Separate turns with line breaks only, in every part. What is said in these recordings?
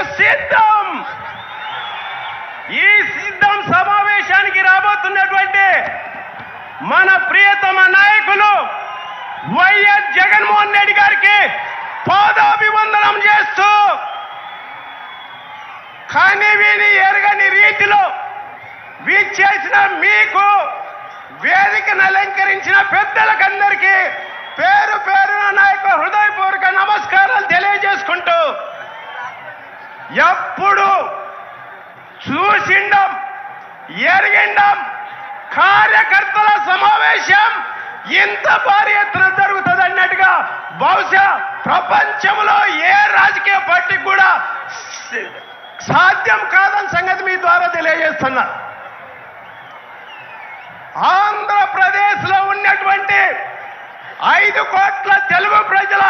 సభకు సిద్ధం. ఈ సిద్ధం సమావేశానికి రాబోతున్నటువంటి మన ప్రియతమ నాయకులు వైఎస్ జగన్మోహన్ రెడ్డి గారికి పాదాభివందనం చేస్తూ కానీ వీని ఎరగని రీతిలో వీచేసిన మీకు వేదికను అలంకరించిన పెద్దలకందరికీ పేరు పేరున నాయకు హృదయపూర్వక నమస్కారాలు తెలియజేసుకుంటూ ఎప్పుడు చూసిండం ఎరిగిండం కార్యకర్తల సమావేశం ఇంత భారీ ఎత్తున జరుగుతుంది అన్నట్టుగా బహుశా ప్రపంచంలో ఏ రాజకీయ పార్టీకి కూడా సాధ్యం కాదని సంగతి మీ ద్వారా తెలియజేస్తున్నా. ఆంధ్రప్రదేశ్లో ఉన్నటువంటి ఐదు కోట్ల తెలుగు ప్రజల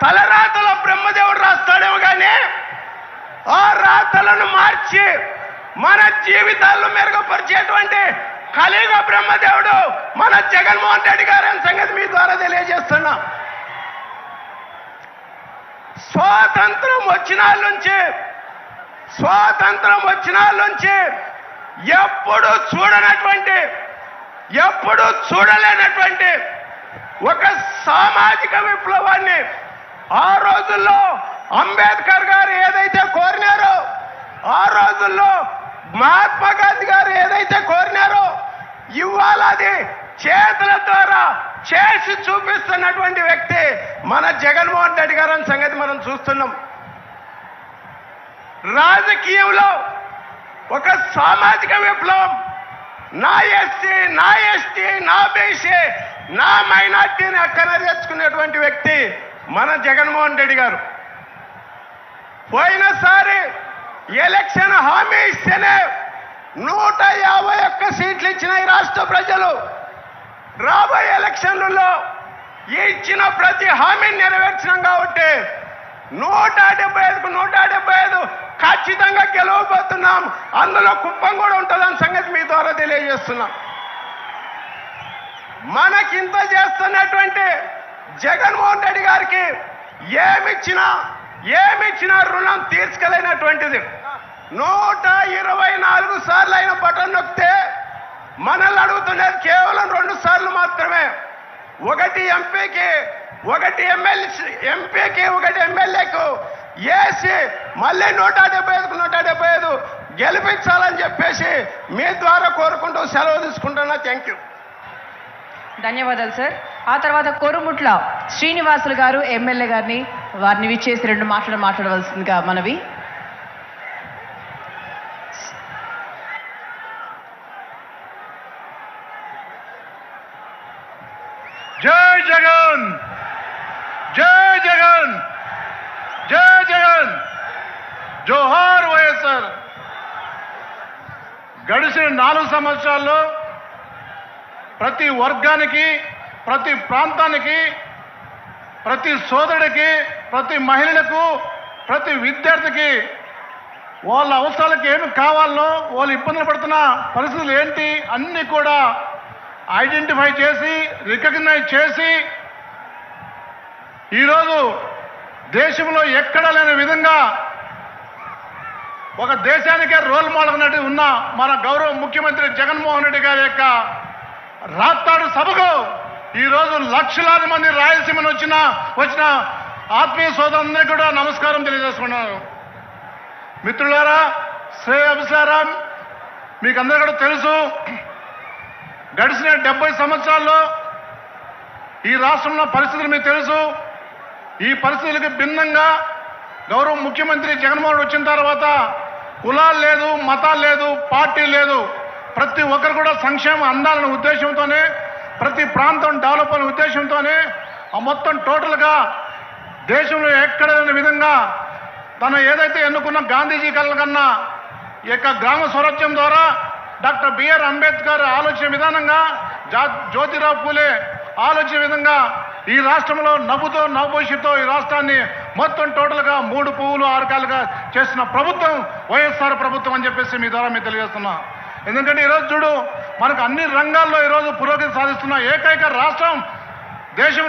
తలరాతల బ్రహ్మదేవుడు రాస్తాడేమో కానీ ఆ రాతలను మార్చి మన జీవితాల్లో మెరుగుపరిచేటువంటి కలియుగ బ్రహ్మదేవుడు మన జగన్మోహన్ రెడ్డి గారి సంగతి మీ ద్వారా తెలియజేస్తున్నా. స్వాతంత్రం వచ్చిన నుంచి స్వాతంత్రం వచ్చిన నుంచి ఎప్పుడు చూడనటువంటి ఎప్పుడు చూడలేనటువంటి ఒక సామాజిక విప్లవాన్ని ఆ రోజుల్లో అంబేద్కర్ గారు ఏదైతే కోరినారో ఆ రోజుల్లో మహాత్మా గాంధీ గారు ఏదైతే కోరినారో ఇవాళ అది చేతుల ద్వారా చేసి చూపిస్తున్నటువంటి వ్యక్తి మన జగన్మోహన్ రెడ్డి గారు అనే సంగతి మనం చూస్తున్నాం. రాజకీయంలో ఒక సామాజిక విప్లవం. నా ఎస్సీ నా ఎస్టీ నా బీసీ నా మైనార్టీని అక్కన తెచ్చుకునేటువంటి వ్యక్తి మన జగన్మోహన్ రెడ్డి గారు. పోయినసారి ఎలక్షన్ హామీ ఇస్తేనే నూట యాభై ఒక్క సీట్లు ఇచ్చిన ఈ రాష్ట్ర ప్రజలు. రాబోయే ఎలక్షన్లలో ఇచ్చిన ప్రతి హామీని నెరవేర్చినాం కాబట్టి నూట డెబ్బై ఐదుకు నూట డెబ్బై ఐదు ఖచ్చితంగా గెలవబోతున్నాం. అందులో కుప్పం కూడా ఉంటుందని సంగతి మీ ద్వారా తెలియజేస్తున్నాం. మనకింత చేస్తున్నటువంటి జగన్మోహన్ రెడ్డి గారికి ఏమిచ్చినా ఏమిచ్చినా రుణం తీర్చుకోలేనటువంటిది నూట ఇరవై నాలుగు సార్లు అయిన బటన్ నొక్కితే మనల్ని అడుగుతున్నది కేవలం రెండు సార్లు మాత్రమే. ఒకటి ఎంపీకి ఒకటి ఎమ్మెల్యే ఎంపీకి ఒకటి ఎమ్మెల్యేకు వేసి మళ్ళీ నూట డెబ్బై ఐదుకు నూట డెబ్బై ఐదు గెలిపించాలని చెప్పేసి మీ ద్వారా కోరుకుంటూ సెలవు తీసుకుంటున్నా. థ్యాంక్ యూ
ధన్యవాదాలు సార్. ఆ తర్వాత కొరుముట్ల శ్రీనివాసులు గారు ఎమ్మెల్యే గారిని వారిని విచ్చేసి రెండు మాటలు మాట్లాడవలసిందిగా మనవి.
జై జగన్! జై జగన్! జై జగన్! జోహార్ వైఎస్ఆర్. గడిచిన నాలుగు సంవత్సరాల్లో ప్రతి వర్గానికి ప్రతి ప్రాంతానికి ప్రతి సోదరుడికి ప్రతి మహిళలకు ప్రతి విద్యార్థికి వాళ్ళ అవసరాలకు ఏమి కావాలనో వాళ్ళు ఇబ్బందులు పడుతున్న పరిస్థితులు ఏంటి అన్నీ కూడా ఐడెంటిఫై చేసి రికగ్నైజ్ చేసి ఈరోజు దేశంలో ఎక్కడ లేని విధంగా ఒక దేశానికే రోల్ మోడల్ అన్నట్టు ఉన్న మన గౌరవ ముఖ్యమంత్రి జగన్మోహన్ రెడ్డి గారి యొక్క రాత్తాడు సభకు ఈరోజు లక్షలాది మంది రాయలసీమను వచ్చిన వచ్చిన ఆత్మీయ సోదరులందరికీ కూడా నమస్కారం తెలియజేసుకున్నాను. మిత్రులారా శ్రేయభిసారా మీకు అందరూ కూడా తెలుసు గడిచిన డెబ్బై సంవత్సరాల్లో ఈ రాష్ట్రంలో పరిస్థితులు మీకు తెలుసు. ఈ పరిస్థితులకు భిన్నంగా గౌరవ ముఖ్యమంత్రి జగన్మోహన్ వచ్చిన తర్వాత కులాలు లేదు మతాలు లేదు పార్టీ లేదు. ప్రతి ఒక్కరు కూడా సంక్షేమం అందాలనే ఉద్దేశంతోనే ప్రతి ప్రాంతం డెవలప్ అనే ఉద్దేశంతోనే ఆ మొత్తం టోటల్గా దేశంలో ఎక్కడ లేని విధంగా తను ఏదైతే ఎన్నుకున్న గాంధీజీ కళ్ళ కన్నా ఈ యొక్క గ్రామ స్వరాజ్యం ద్వారా డాక్టర్ బిఆర్ అంబేద్కర్ ఆలోచన విధానంగా జా జ్యోతిరావు పూలే ఆలోచన విధంగా ఈ రాష్ట్రంలో నవ్వుతో నవభవిష్యత్తో ఈ రాష్ట్రాన్ని మొత్తం టోటల్గా మూడు పువ్వులు ఆరకాలుగా చేసిన ప్రభుత్వం వైఎస్ఆర్ ప్రభుత్వం అని చెప్పేసి మీ ద్వారా మీకు తెలియజేస్తున్నా. ఎందుకంటే ఈరోజు చూడు మనకు అన్ని రంగాల్లో ఈరోజు పురోగతి సాధిస్తున్న ఏకైక రాష్ట్రం దేశం